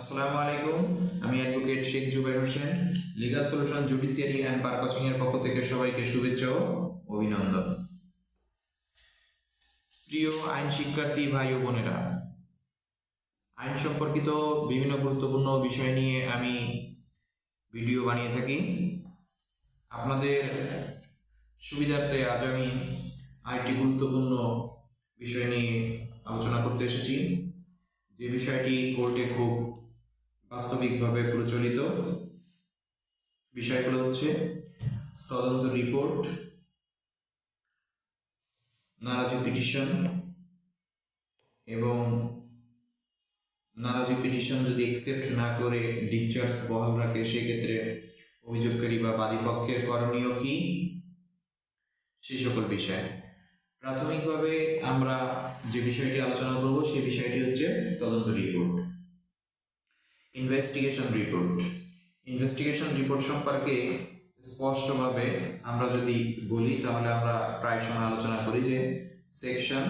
আসসালামু আলাইকুম, আমি advocate Sheikh Zubair Hossain legal solution judiciary and bar coaching এর পক্ষ থেকে সবাইকে শুভেচ্ছা ও অভিনন্দন। প্রিয় আইন শিক্ষার্থী ভাই ও বোনেরা, আইন সম্পর্কিত বিভিন্ন গুরুত্বপূর্ণ বিষয় নিয়ে আমি ভিডিও বানিয়ে থাকি। আপনাদের সুবিধার্থে আজ আমি আরেকটি গুরুত্বপূর্ণ বিষয় নিয়ে আলোচনা করতে এসেছি। যে বিষয়টি কোর্টে খুব বাস্তবিকভাবে প্রচলিত বিষয়গুলো হচ্ছে তদন্ত রিপোর্ট, নারাজি পিটিশন এবং নারাজি পিটিশন যদি একসেপ্ট না করে ডিসচার্জ বহাল রাখে, সেক্ষেত্রে অভিযোগকারী বা বাদীপক্ষের করণীয় কি? সেই সকল বিষয়। প্রাথমিকভাবে আমরা যে বিষয়টি আলোচনা করব সেই বিষয়টি হচ্ছে তদন্ত report. Investigation report investigation report সম্পর্কে স্পষ্টভাবে আমরা যদি বলি, তাহলে আমরা প্রায় সময় আলোচনা করি যে section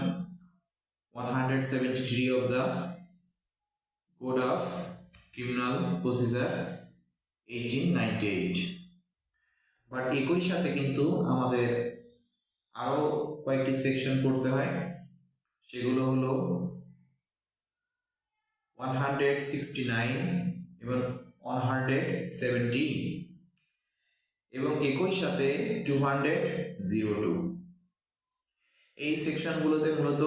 one hundred seventy three of the code of criminal procedure eighteen ninety eight but একই সাথে কিন্তু আমাদের আরও কয়েকটি সেকশন পড়তে হয়। সেগুলো হলো ওয়ান হান্ড্রেড সিক্সটি নাইন এবং ওয়ান হান্ড্রেড সেভেন্টি এবং একই সাথে টু হান্ড্রেড জিরো টু এই সেকশনগুলোতে মূলত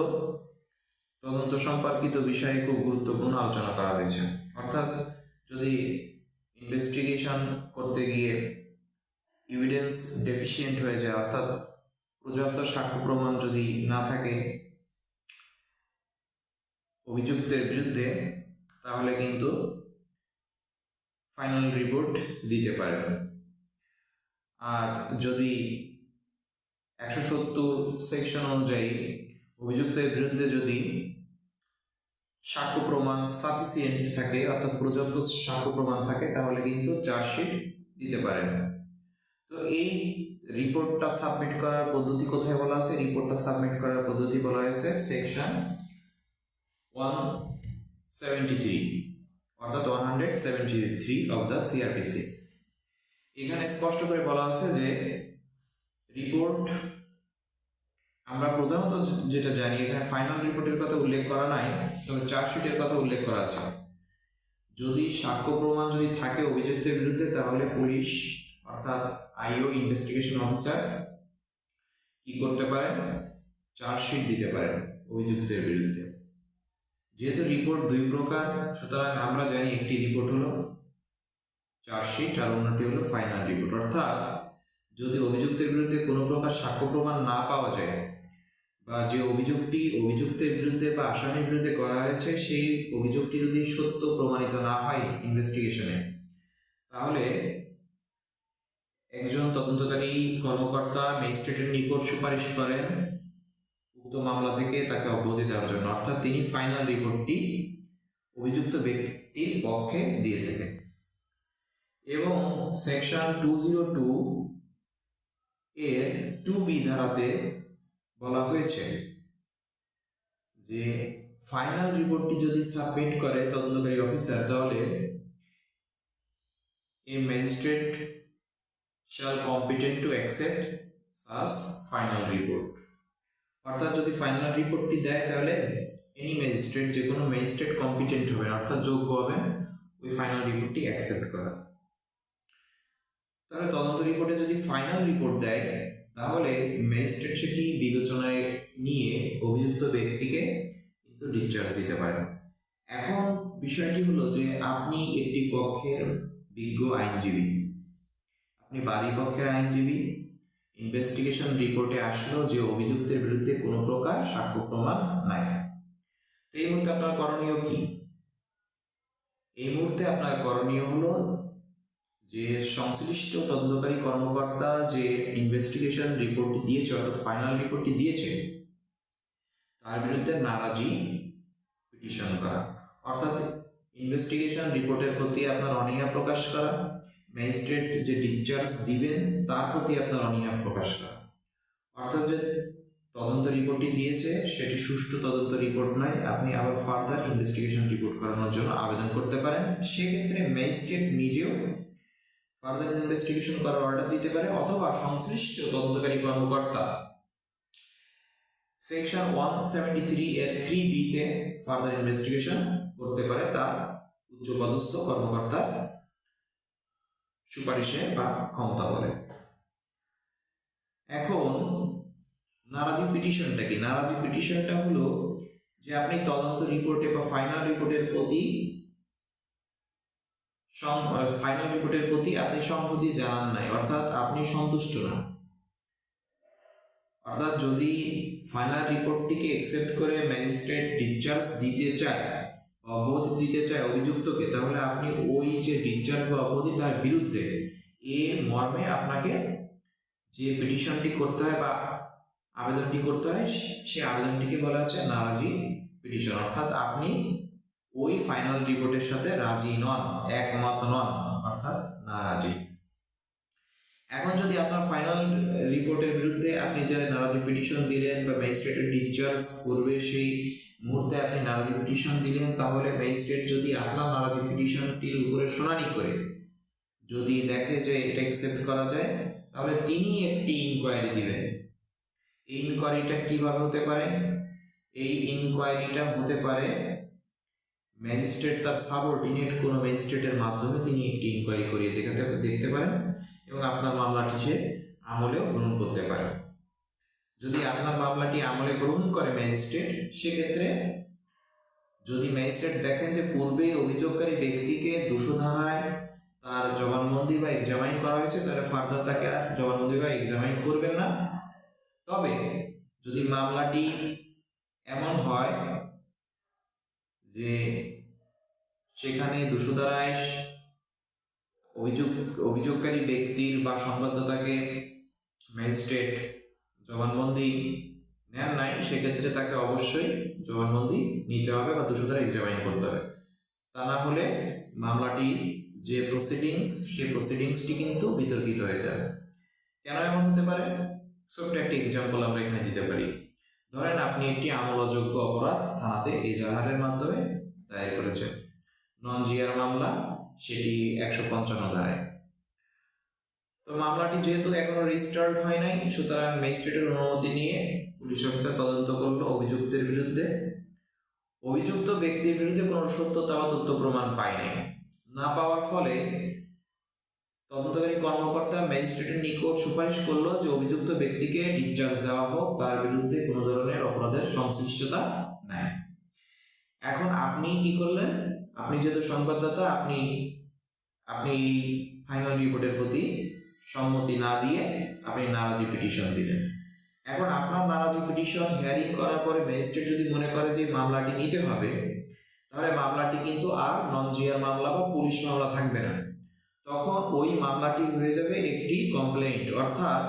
তদন্ত সম্পর্কিত বিষয়ে খুব গুরুত্বপূর্ণ আলোচনা করা হয়েছে। অর্থাৎ যদি ইনভেস্টিগেশন করতে গিয়ে এভিডেন্স ডেফিসিয়েন্ট হয়ে যায়, অর্থাৎ পর্যাপ্ত সাক্ষ্য প্রমাণ যদি না থাকে, অভিযুক্তের বিরুদ্ধে তাহলে কিন্তু ফাইনাল রিপোর্ট দিতে পারেন আর যদি একশো সত্তর সেকশন অনুযায়ী অভিযুক্তের বিরুদ্ধে যদি সাক্ষ্য প্রমাণ সাফিসিয়েন্ট থাকে, অর্থাৎ পর্যাপ্ত সাক্ষ্য প্রমাণ থাকে, তাহলে কিন্তু চার্জশিট দিতে পারেন। তো এই রিপোর্টটা সাবমিট করার পদ্ধতি কোথায় বলা আছে? রিপোর্টটা সাবমিট করার পদ্ধতি বলা হয়েছে সেকশন ওয়ান সেভেন্টি থ্রি অর্থাৎ one hundred seventy three of the এখানে স্পষ্ট করে বলা যে রিপোর্ট আমরা প্রধানত যেটা জানি, এখানে ফাইনাল রিপোর্টের কথা উল্লেখ করা নাই, তবে চার্জশিটের কথা উল্লেখ করা আছে। যদি সাক্ষ্য প্রমাণ যদি থাকে অভিযুক্তের বিরুদ্ধে, তাহলে পুলিশ, অর্থাৎ আইও ইনভেস্টিগেশন অফিসার কি করতে পারেন চার্জশিট দিতে পারেন অভিযুক্তের বিরুদ্ধে। যেহেতু রিপোর্ট দুই প্রকার, সুতরাং আমরা জানি একটি রিপোর্ট হলো চার্জশিট আর অন্যটি হলো ফাইনাল রিপোর্ট অর্থাৎ যদি অভিযুক্তের বিরুদ্ধে কোনো প্রকার সাক্ষ্য প্রমাণ না পাওয়া যায় বা যে অভিযোগটি অভিযুক্তের বিরুদ্ধে বা আসামির বিরুদ্ধে করা হয়েছে, সেই অভিযোগটি যদি সত্য প্রমাণিত না হয় ইনভেস্টিগেশনে তাহলে একজন তদন্তকারী কর্মকর্তা ম্যাজিস্ট্রেটের নিকট সুপারিশ করেন উক্ত মামলা থেকে তাকে অব্যাহতি দেওয়ার জন্য। অর্থাৎ তিনি ফাইনাল রিপোর্টটি অভিযুক্ত ব্যক্তির পক্ষে দিয়ে থাকেন। এবং সেকশন টু জিরো টু এর টু বি ধারাতে বলা হয়েছে যে ফাইনাল রিপোর্টটি যদি সাবমিট করে তদন্তকারী অফিসার তাহলে a magistrate shall competent to accept such final report অর্থাৎ যদি ফাইনাল রিপোর্টটি দেয় তাহলে এনি ম্যাজিস্ট্রেট যে কোনো ম্যাজিস্ট্রেট কম্পিটেন্ট হবেন অর্থাৎ যোগ্য হবেন ওই ফাইনাল রিপোর্টটি অ্যাকসেপ্ট করা। তাহলে তদন্ত রিপোর্টে যদি ফাইনাল রিপোর্ট দেয়, তাহলে ম্যাজিস্ট্রেট সেটি বিবেচনায় নিয়ে অভিযুক্ত ব্যক্তিকে কিন্তু ডিসচার্জ দিতে পারেন। এখন বিষয়টি হলো যে আপনি একটি পক্ষের বিজ্ঞ আইনজীবী। আপনি বাদী পক্ষের আইনজীবী ইনভেস্টিগেশন রিপোর্টে আসলো যে অভিযুক্তের বিরুদ্ধে কোনো প্রকার সাক্ষ্য প্রমাণ নাই। তো এই মুহূর্তে আপনার করণীয় কি? এই মুহূর্তে আপনার করণীয় হলো যে সংশ্লিষ্ট তদন্তকারী কর্মকর্তা যে ইনভেস্টিগেশন রিপোর্টটি দিয়েছে, অর্থাৎ ফাইনাল রিপোর্টটি দিয়েছে, তার বিরুদ্ধে নারাজি পিটিশন করা। অর্থাৎ ইনভেস্টিগেশন রিপোর্টের প্রতি আপনার অনীহা প্রকাশ করা ম্যাজিস্ট্রেট যে ডিসচার্জ দিবেন, তার প্রতি আপনার অনীহা প্রকাশ করা। অর্থাৎ যে তদন্ত রিপোর্টটি দিয়েছে, সেটি সুষ্ঠু তদন্ত রিপোর্ট নয়, আপনি আবার ফার্দার ইনভেস্টিগেশন রিপোর্ট করানোর জন্য আবেদন করতে পারেন। সেক্ষেত্রে ম্যাজিস্ট্রেট নিজেও ফার্দার ইনভেস্টিগেশন করার অর্ডার দিতে পারে, অথবা সংশ্লিষ্ট তদন্তকারী কর্মকর্তা। সেকশন ওয়ান সেভেন্টি থ্রি এর থ্রি বিতে ফার্দার ইনভেস্টিগেশন করতে পারে তার উচ্চপদস্থ কর্মকর্তার সুপারিশে বা ক্ষমতা বলে। এখন, নারাজি পিটিশনটা কি? নারাজি পিটিশনটা হলো যে আপনি তদন্ত রিপোর্টে বা ফাইনাল রিপোর্টের প্রতি ফাইনাল রিপোর্টের প্রতি আপনি সংহতি জানান নাই, অর্থাৎ আপনি সন্তুষ্ট না। অর্থাৎ যদি ফাইনাল রিপোর্টটিকে একসেপ্ট করে ম্যাজিস্ট্রেট ডিসচার্জ দিতে চায় অবধি দিতে চায় অভিযুক্তকে, তাহলে আপনি ওই যে ডিসচার্জ বা অবধি তার বিরুদ্ধে এ মর্মে আপনাকে যে পিটিশনটি করতে হয় বা আবেদনটি করতে হয়, সে আবেদনটিকে বলা হচ্ছে নারাজি পিটিশন। অর্থাৎ আপনি ওই ফাইনাল রিপোর্টের সাথে রাজি নন, একমত নন, অর্থাৎ নারাজি। এখন যদি আপনার ফাইনাল রিপোর্টের বিরুদ্ধে আপনি যারা নারাজি পিটিশন দিলেন বা ম্যাজিস্ট্রেটের ডিসচার্জ করবে, সেই মুহূর্তে আপনি নারাজি পিটিশন দিলেন, তাহলে ম্যাজিস্ট্রেট যদি আপনার নারাজি পিটিশনটির উপরে শুনানি করে, যদি দেখে যে এটা অ্যাকসেপ্ট করা যায়, তাহলে তিনি একটি ইনকোয়ারি দিবেন। এই ইনকোয়ারিটা কীভাবে হতে পারে? এই ইনকোয়ারিটা হতে পারে ম্যাজিস্ট্রেট তার সাবঅর্ডিনেট কোনো ম্যাজিস্ট্রেটের মাধ্যমে তিনি একটি ইনকোয়ারি করিয়ে দেখাতে, দেখতে পারেন এবং আপনার মামলাটি সে আমলেও গ্রহণ করতে পারে যদি আপনার মামলাটি আমলে গ্রহণ করে ম্যাজিস্ট্রেট, সেক্ষেত্রে যদি ম্যাজিস্ট্রেট দেখেন যে পূর্বে অভিযোগকারী ব্যক্তিকে দুশো ধারায় তার জবানবন্দি বা এক্সামাইন করা হয়েছে, তাহলে ফার্দার তাকে আর জবানবন্দি বা এক্সামাইন করবেন না। তবে যদি মামলাটি এমন হয় যে সেখানে দুশো ধারায় অভিযোগ অভিযোগকারী ব্যক্তির বা সংবাদদাতাকে ম্যাজিস্ট্রেট জবানবন্দি নেন নাই, সেক্ষেত্রে তাকে অবশ্যই জবানবন্দি নিতে হবে বা দুশো ধারা এক্সামাইন করতে হবে। তা না হলে মামলাটির যে প্রসিডিংস সেই প্রসিডিংসটি কিন্তু বিতর্কিত হয়ে যাবে। কেন এমন হতে পারে? ছোট্ট একটি এক্সাম্পল আমরা এখানে দিতে পারি। ধরেন আপনি একটি আমলযোগ্য অপরাধ থানাতে এজাহারের মাধ্যমে দায়ের করেছেন। নন জিআর মামলা, সেটি একশো পঞ্চান্ন ধারায়। তো মামলাটি যেহেতু এখনও রেজিস্টার্ড হয় নাই, সুতরাং ম্যাজিস্ট্রেটের অনুমতি নিয়ে পুলিশ অফিসার তদন্ত করল অভিযুক্তের বিরুদ্ধে। অভিযুক্ত ব্যক্তির বিরুদ্ধে কোনো সত্যতা বা তথ্য প্রমাণ পায় নাই। না পাওয়ার ফলে তদন্তকারী কর্মকর্তা ম্যাজিস্ট্রেটের নিকট সুপারিশ করল যে অভিযুক্ত ব্যক্তিকে ডিসচার্জ দেওয়া হোক, তার বিরুদ্ধে কোনো ধরনের অপরাধের সংশ্লিষ্টতা নেয় এখন আপনি কি করলেন? আপনি যেহেতু সংবাদদাতা, আপনি আপনি ফাইনাল রিপোর্টের প্রতি সম্মতি না দিয়ে আপনি নারাজি পিটিশন দিলেন। এখন আপনার নারাজি পিটিশন হিয়ারিং করার পরে ম্যাজিস্ট্রেট যদি মনে করে যে মামলাটি নিতে হবে, তাহলে মামলাটি কিন্তু আর নন জিআর মামলা বা পুলিশ মামলা থাকবে না। তখন ওই মামলাটি হয়ে যাবে একটি কমপ্লেন্ট অর্থাৎ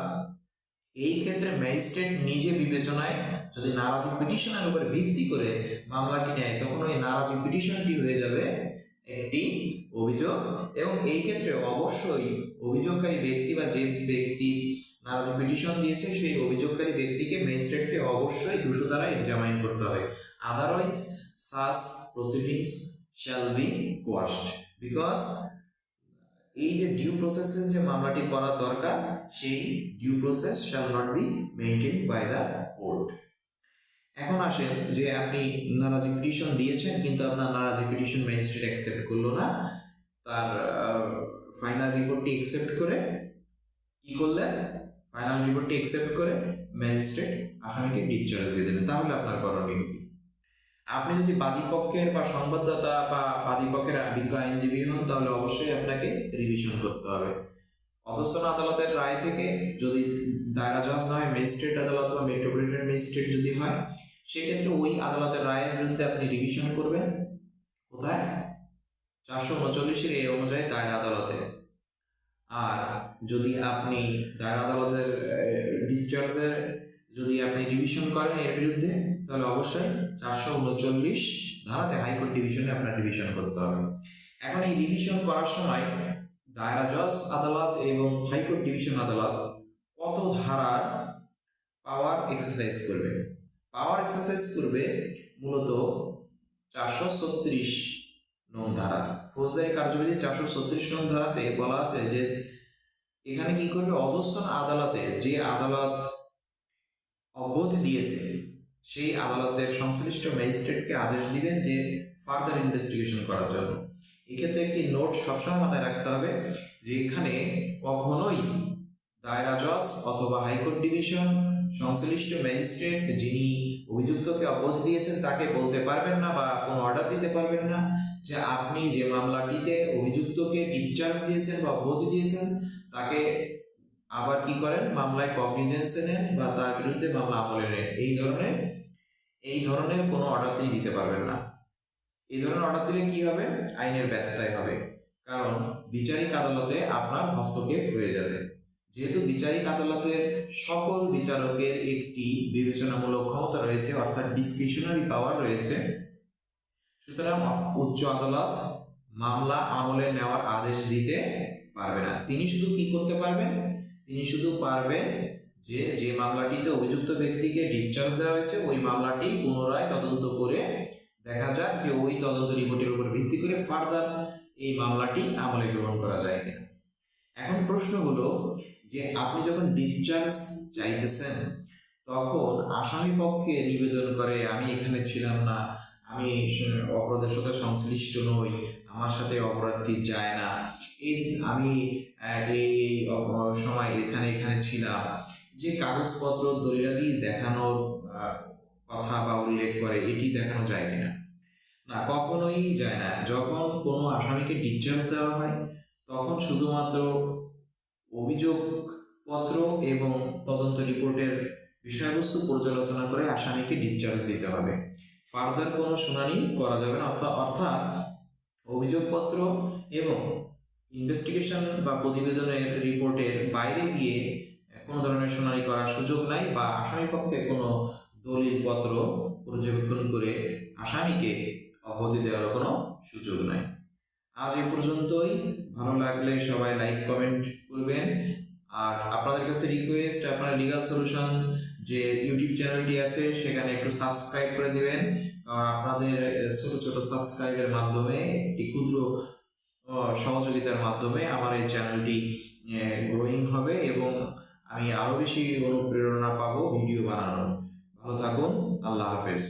এই ক্ষেত্রে ম্যাজিস্ট্রেট নিজে বিবেচনায় যদি নারাজি পিটিশনের উপরে ভিত্তি করে মামলাটি নেয়, তখন ওই নারাজি পিটিশনটি হয়ে যাবে একটি অভিযোগ। এবং এই ক্ষেত্রে অবশ্যই অভিযোগকারী ব্যক্তি বা যে ব্যক্তি নারাজি পিটিশন দিয়েছে, সেই অভিযোগকারী ব্যক্তিকে ম্যাজিস্ট্রেটকে অবশ্যই দুশো দ্বারা এক্সামাইন করতে হবে। Otherwise such proceedings shall be quashed because এই যে ডিউ প্রসেসের যে মামলাটি করা দরকার, সেই due process shall not be maintain by the court এখন আসেন যে আপনি নারাজি পিটিশন দিয়েছেন, কিন্তু আপনার নারাজি পিটিশন ম্যাজিস্ট্রেট অ্যাকসেপ্ট করল না, তার ফাইনাল রিপোর্টটি অ্যাকসেপ্ট করে কি করলেন ফাইনাল রিপোর্টটি অ্যাকসেপ্ট করে ম্যাজিস্ট্রেট আসামিকে ডিসচার্জ দিয়ে দেবেন। তাহলে আপনার করণীয় কি আপনি যদি বাদীপক্ষের বা সংবাদদাতা বা বাদীপক্ষের বিজ্ঞ আইনজীবী হন, তাহলে অবশ্যই আপনাকে রিভিশন করতে হবে। অধস্তন আদালতের রায় থেকে যদি দায়রা জজ না হয় ম্যাজিস্ট্রেট আদালত বা মেট্রোপলিটন ম্যাজিস্ট্রেট যদি হয়, সেক্ষেত্রে ওই আদালতের রায়ের বিরুদ্ধে আপনি রিভিশন করবেন। কোথায়? চারশো উনচল্লিশের এই অনুযায়ী দায়রা আদালতে আর যদি আপনি দায়রা আদালতের ডিসচার্জের যদি আপনি রিভিশন করেন এর বিরুদ্ধে, তাহলে অবশ্যই চারশো উনচল্লিশ ধারাতে হাইকোর্ট ডিভিশনে আপনার রিভিশন করতে হবে। এখন এই রিভিশন করার সময় দায়রা জজ আদালত এবং হাইকোর্ট ডিভিশন আদালত কত ধারার পাওয়ার এক্সারসাইজ করবে? পাওয়ার এক্সারসাইজ করবে মূলত চারশো ছত্রিশ নং ধারা ফৌজদারি কার্যবিধি চারশো ছত্রিশ নং ধারাতে বলা আছে যে এখানে কি করবে? অবস্থান আদালতে যে আদালত অব্যাহতি দিয়েছে, সেই আদালতের সংশ্লিষ্ট ম্যাজিস্ট্রেটকে আদেশ দিবেন যে ফার্দার ইনভেস্টিগেশন করার জন্য। এক্ষেত্রে একটি নোট সবসময় মাথায় রাখতে হবে যে এখানে কখনোই দায়রা জজ অথবা হাইকোর্ট ডিভিশন সংশ্লিষ্ট ম্যাজিস্ট্রেট যিনি অভিযুক্তকে অব্যাহতি দিয়েছেন তাকে বলতে পারবেন না বা কোনো অর্ডার দিতে পারবেন না যে আপনি যে মামলাটিতে অভিযুক্তকে ডিসচার্জ দিয়েছেন বা অব্যাহতি দিয়েছেন, তাকে আবার কি করেন? মামলায় কগনিজেন্সে নেন বা তার বিরুদ্ধে মামলা আমলে নেন। এই ধরনের এই ধরনের কোনো অর্ডার তিনি দিতে পারবেন না। এই ধরনের অর্ডার দিলে কি হবে? আইনের ব্যত্যয় হবে। কারণ বিচারিক আদালতে আপনার হস্তক্ষেপ হয়ে যাবে। যেহেতু বিচারিক আদালতের সকল বিচারকের একটি বিবেচনামূলক ক্ষমতা রয়েছে, অর্থাৎ ডিসক্রিশনারি পাওয়ার রয়েছে, সুতরাং উচ্চ আদালত মামলা আমলে নেওয়ার আদেশ দিতে পারবে না। তিনি শুধু কি করতে পারবেন? তিনি শুধু পারবেন যে যে মামলাটিতে অভিযুক্ত ব্যক্তিকে ডিসচার্জ দেওয়া হয়েছে, ওই মামলাটি পুনরায় তদন্ত করে দেখা যাক যে ওই তদন্ত রিপোর্টের উপর ভিত্তি করে ফার্দার এই মামলাটি আমলে গ্রহণ করা যায় কিনা। এখন প্রশ্ন হলো যে আপনি যখন ডিসচার্জ চাইতেছেন, তখন আসামি পক্ষে নিবেদন করে, আমি এখানে ছিলাম না, আমি অপরাধের সাথে সংশ্লিষ্ট নই, আমার সাথে অপরাধটি যায় না। এই আমি এই সময় এখানে এখানে ছিলাম। যে কাগজপত্র দলিলাদি দেখানোর কথা বা উল্লেখ করে, এটি দেখানো যায় কিনা? না, কখনোই যায় না। যখন কোনো আসামিকে ডিসচার্জ দেওয়া হয়, তখন শুধুমাত্র অভিযোগপত্র এবং তদন্ত রিপোর্টের বিষয়বস্তু পর্যালোচনা করে আসামিকে ডিসচার্জ দিতে হবে। ফার্দার কোনো শুনানি করা যাবে না অর্থাৎ অর্থাৎ অভিযোগপত্র এবং ইনভেস্টিগেশন বা প্রতিবেদনের রিপোর্টের বাইরে গিয়ে কোনো ধরনের শুনানি করার সুযোগ নাই বা আসামি পক্ষে কোনো দলিলপত্র পর্যবেক্ষণ করে আসামিকে অব্যাহতি দেওয়ার কোনো সুযোগ নাই। আজ এ পর্যন্তই। ভালো লাগলে সবাই লাইক, কমেন্ট করবেন আর আপনাদের কাছে রিকোয়েস্ট আপনারা লিগাল সলিউশন যে ইউটিউব চ্যানেলটি আছে, সেখানে একটু সাবস্ক্রাইব করে দিবেন। কারণ আপনাদের ছোট ছোট সাবস্ক্রাইবের মাধ্যমে, একটি ক্ষুদ্র সহযোগিতার মাধ্যমে আমার এই চ্যানেলটি গ্রোয়িং হবে এবং আমি আরও বেশি অনুপ্রেরণা পাবো ভিডিও বানানোর। ভালো থাকুন, আল্লাহ হাফেজ।